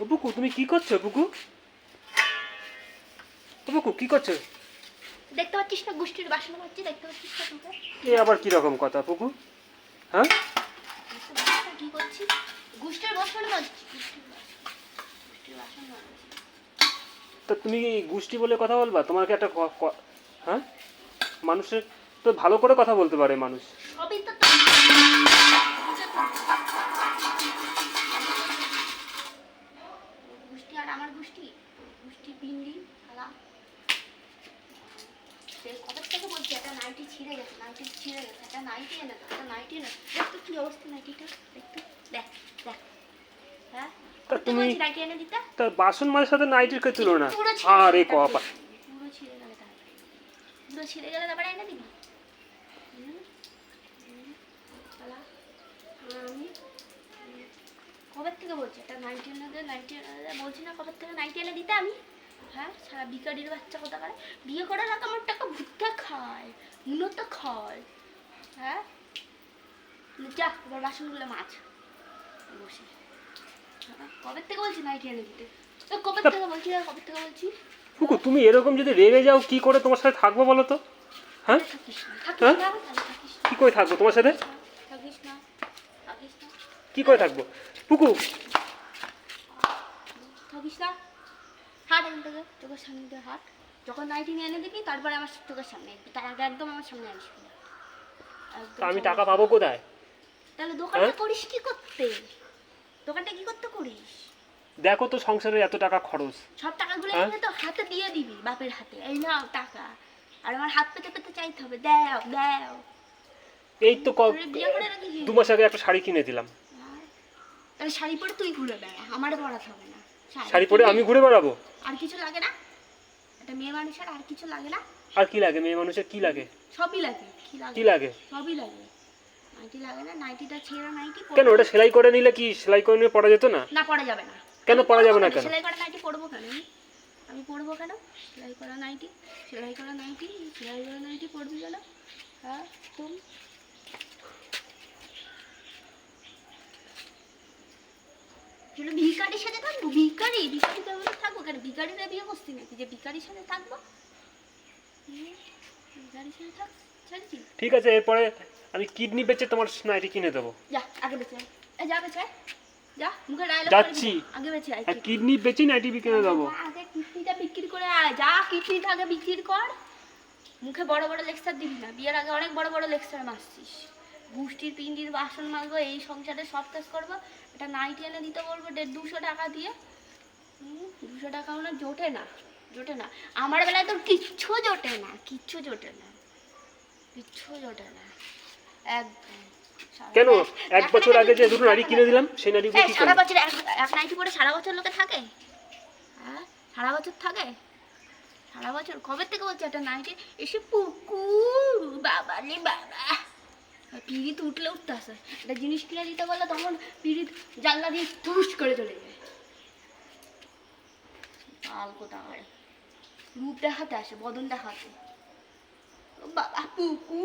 ও পুকু তুমি কি করছ পুকু ও পুকু কি করছ? দেখতে পাচ্ছিস না গোষ্ঠীর বাসন দেখতে পাচ্ছিস না তোকে? এ আবার কি রকম কথা পুকু হ্যাঁ? কি করছিস? গোষ্ঠীর বাসন গোষ্ঠীর তো তুমি গোষ্ঠী বলে কথা বলবা? তোমার কি একটা হ্যাঁ? মানুষের তো ভালো করে কথা বলতে পারে মানুষ। সবই তো গোষ্ঠী গোষ্ঠী পিন্ডি খালা সে কবে থেকে বলছি একটা নাইটি ছিঁড়ে গেছে নাইটি ছিঁড়ে গেছে একটা নাইটি এনে একটা নাইটি এনে দাও। কি অবস্থা নাইটিটা দেখতো দেখ দেখ। হ্যাঁ? তুমি- নাইটি এনে দিতে? বাসন মাঝের সাথে নাইটির কে তুলো না? ছিঁড়ে আরে গেলে তারপরে- কপা পুরো ছিঁড়ে গেলে তারপরে পুরো ছিঁড়ে গেলে তারপরে এনে দিবি? আমি। কবে থেকে বলছি? একটা নাইটি এনে এনে বলছি না কবে থেকে? নাইটি এনে দিতে আমি হ্যাঁ সারা বিকারির বাচ্চা কথা করে? বিয়ে করার আগে আমার টাকা ভুট্টা খায় মূলত খায়। হ্যাঁ? যা এবার বাসনগুলো মাছ। বসে। হ্যাঁ, কবে থেকে বলছি নাইটি এনে দিতে? কবে থেকে বলছি কবে থেকে বলছি? পুকু তুমি এরকম যদি রেগে যাও কি করে তোমার সাথে থাকব বলো তো? হ্যাঁ? হ্যাঁ? কি করে থাকব তোমার সাথে? কি করে থাকব? পুকু থাকিস না? হাট এখান থেকে চোখের সামনে দিয়ে হাট। যখন নাইটি নিয়ে এনে দিবি তারপরে আমার চোখের সামনে আসবি। তার আগে একদম আমার সামনে আসবি। না একদম তা আমি সামনে- টাকা পাবো কোথায়? তাহলে দোকানটা হ্যাঁ? করিস কি করতে? দোকানটা কি করতে করিস? দেখো তো সংসারে এত টাকা খরচ। সব টাকাগুলো হ্যাঁ? এনে তো হাতে দিয়ে দিবি বাপের হাতে। এই নাও টাকা। আর আমার হাত পেতে পেতে চাইতে হবে। দাও দাও। এই তো দু মাস আগে একটা শাড়ি কিনে দিলাম। তাহলে শাড়ি পরে তুই ঘুরে বেড়া আমার পড়াতে হবে না। শাড়ি পরে আমি ঘুরে বেড়াবো? আর কিছু লাগে না? একটা মেয়ে মানুষের আর কিছু লাগে না? আর কি লাগে? মেয়ে মানুষের কি লাগে? সবই লাগে। কি লাগে? কি লাগে? সবই লাগে। নাইটি লাগে না? নাইটিটা ছেঁড়া নাইটি কেন ওটা সেলাই করে নিলে কি? সেলাই করে নিয়ে পড়া যেত না? না পড়া যাবে না। কেন পরা যাবে না কেন? সেলাই করা নাইটি পরবো কেন? আমি? আমি পরবো কেন? সেলাই করা নাইটি সেলাই করা নাইটি সেলাই করা নাইটি পরবি কেন? হ্যাঁ তুমি চলো ভিকারির সাথে থাকব? ভিকারি ভিকারি কেমন থাকব কেন? ভিকারিরা বিয়ে করছি নাকি? যে ভিকারির সাথে থাকব? ভিকারির সাথে থাক ছাড়ছি ঠিক আছে এরপরে আমি কিডনি বেচে তোমার নাইটি কিনে দেবো। যা আগে বেঁচে এ যা বেঁচে যা মুখে ডায়লগ যাচ্ছি। আগে বেঁচে আয় কিডনি বেচেই নাইটি কিনে দেবো। আগে কিডনিটা বিক্রি করে আয়। যা কিডনিটা আগে বিক্রি কর। মুখে বড় বড় লেকচার দিবি না। বিয়ের আগে অনেক বড় বড় লেকচার মারছিস। গুষ্টির পিন্ডির বাসন মাজবো এই সংসারে সব কাজ করব। এটা নাইটি এনে দিতে বলব দেড় দুশো টাকা দিয়ে। দুশো টাকা মানে জোটে না জোটে না। আমার বেলায় তোর কিচ্ছু জোটে না কিচ্ছু জোটে না কিচ্ছু জোটে না। একদম কেন? এক বছর আগে যে দুটো নাইটি কিনে দিলাম সেই এই সারা বছর এক নাইটি পরে সারা বছর লোকে থাকে? হ্যাঁ সারা বছর থাকে? সারা বছর? কবে থেকে বলছে একটা নাইটি? এসে পুকু বাবা রে বাবা। পিড়িত উঠলে উঠতে আসে। একটা জিনিস কিনে দিতে পারলে তখন পিড়িত জানলা দিয়ে টুস করে চলে যায়। কাল কোথায়? রূপ দেখাতে আসে বদন দেখাতে বাবা পুকু